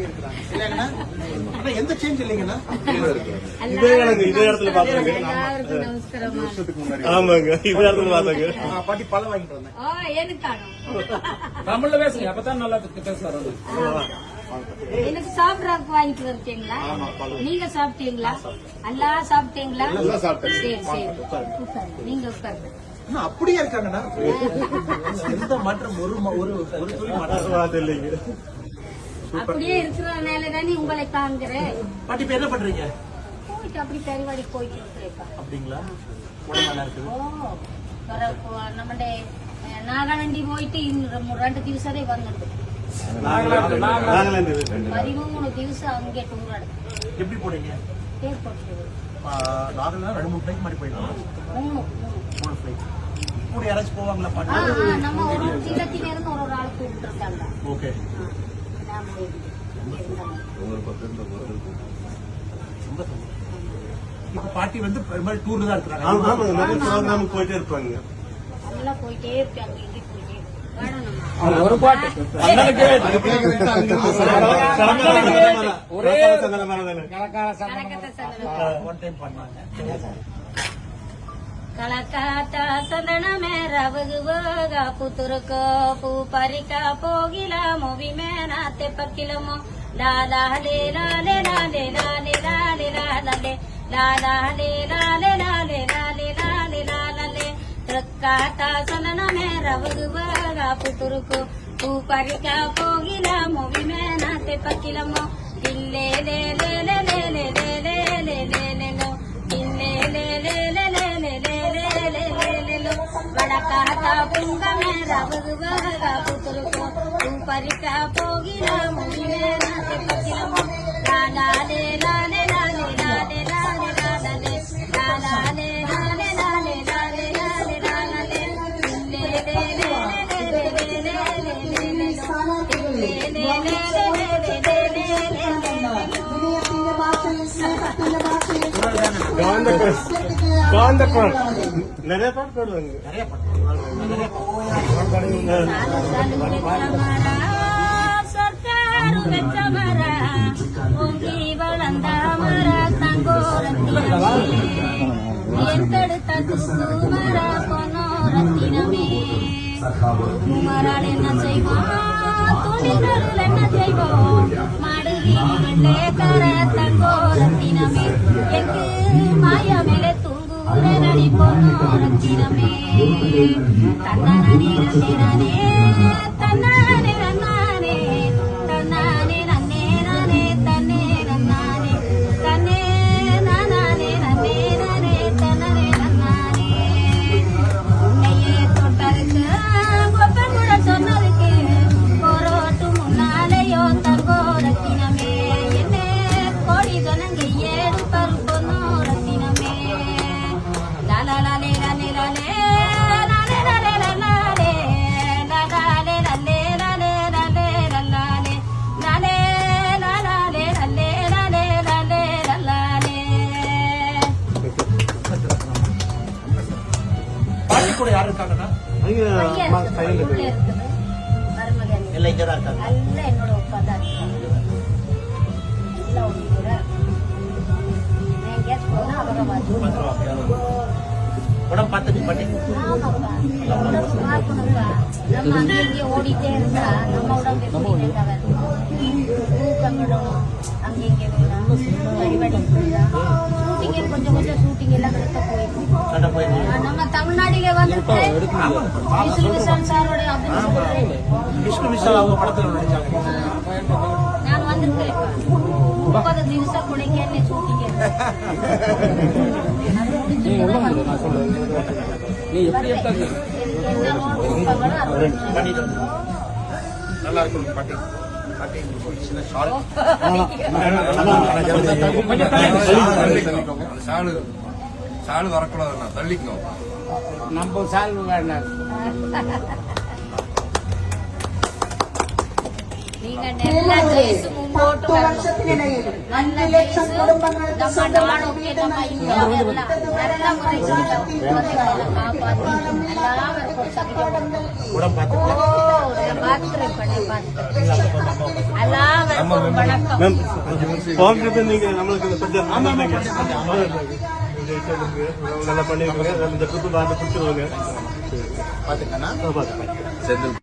அப்படியே இருக்கிறாங்க எந்த சேஞ்ச் இதே எனக்கு இதே இடத்துல பாத்தாங்க எல்லாருக்கும் நமஸ்காரமா. ஆமாங்க இதே இடத்துல பாத்தாங்க ஆ, பாட்டி பழம் வாங்கிட்டு வந்தேன். ஆ எனக்கானோ தமிழ்ல பேசுங்க அப்பதான் நல்லா பேசுவாரு. எனக்கு சாப்பிடறதுக்கு வாங்கிட்டு வந்துட்டீங்களா? நீங்க சாப்பிட்டீங்களா? எல்லாம் சாப்பிட்டீங்களா சரி சரி. நீங்க உட்காருங்க. அப்படியே இருக்காங்கண்ணா? எந்த மாற்றம்? ஒரு ம- ஒரு ஒரு துளி மாற்றம். இல்லைங்க. அப்படியே இருக்கிறதுனால தானே உங்களை தாங்குறேன் பாட்டி இப்ப என்ன பண்றீங்க? போயிட்டு அப்படி பெருவாடி போயிட்டு இருக்கிறேன் அப்படிங்களா? உடம்பு நல்லா போயிட்டு இன்னும் ரெண்டு திவசதே வந்துடுது பதிமூணு திவசம் அங்கே டூங்காடு எப்படி போனீங்க? கூட யாராச்சும் போவாங்களா நம்ம ஒரு இடத்துல இருந்து ஒரு ஒரு ஆள் கூப்பிட்டு இருக்காங்க ஒவ்வொரு பக்கம் ரொம்ப இப்ப பாட்டி வந்து பெரும்பாலும் டூர்ல தான் இருக்கிறாங்க. போயிட்டே இருப்பாங்க. போயிட்டே இருக்காங்க ஒரு పరిక పోగిల మొవి మేన తెప్పకిలమో లాలాలే లాలే లాలే లాలే లాలే లాలే లాలాలే లాలే లాలే లాలే లాలే లాలే తృక్కాత సందనమే రవగువగా పుతురుకో పూ పరిక పోగిల మొవి మేన తెప్పకిలమో ఇల్లే లే లే లే లే లే లే లే లే లే లే లో ఇల్లే లే లే లే లే లే లే లే లే లే లే లో వడకాత పుంగమే రవగువగా పుతురుకో பறிக்க போகிறோம் ராதாலே ராதே ராதே ராதே ராதே ராதே ராதாலே ராதே ராதே ராதே ராதே ராதே லே லே லே நிறைய பாட்டு பாடுவாங்க நிறைய குமரான் என்ன செய்வான் துணிகள் என்ன செய்வோம் தங்கோரத்தினமே எங்கே 나나나니 나나니 கூட யாரு இருக்காங்கன்னா எல்லாம் இங்கதான் இருக்காங்க. என்னோட அப்பா தான் உடம்பு பார்த்து பண்ணி. ஓடிட்டே இருந்தா நம்ம உடம்பு அங்கே இங்கே விட்டா எடுக்க முடியாது. விஷ்ணு விஷால் அவங்க நல்லா இருக்கும் சாலு சாலு வரக்கூடாதுண்ணா. தள்ளிக்கோ. நம்ம சால்வு வேண்டாம் പത്തു വർഷത്തിനിടയിൽ അഞ്ച് ലക്ഷം കുടുംബങ്ങൾക്ക് സ്വന്തമാണ് എല്ലാവർക്കും വണക്കം കോൺഗ്രസ് നിങ്ങൾ നമ്മൾക്ക് நல்லா பண்ணிருக்கீங்க. இந்த ட்ரிப்பு பார்த்து பிடிச்சிருவாங்க பாத்துக்கண்ணா. பார்த்து செந்தில்.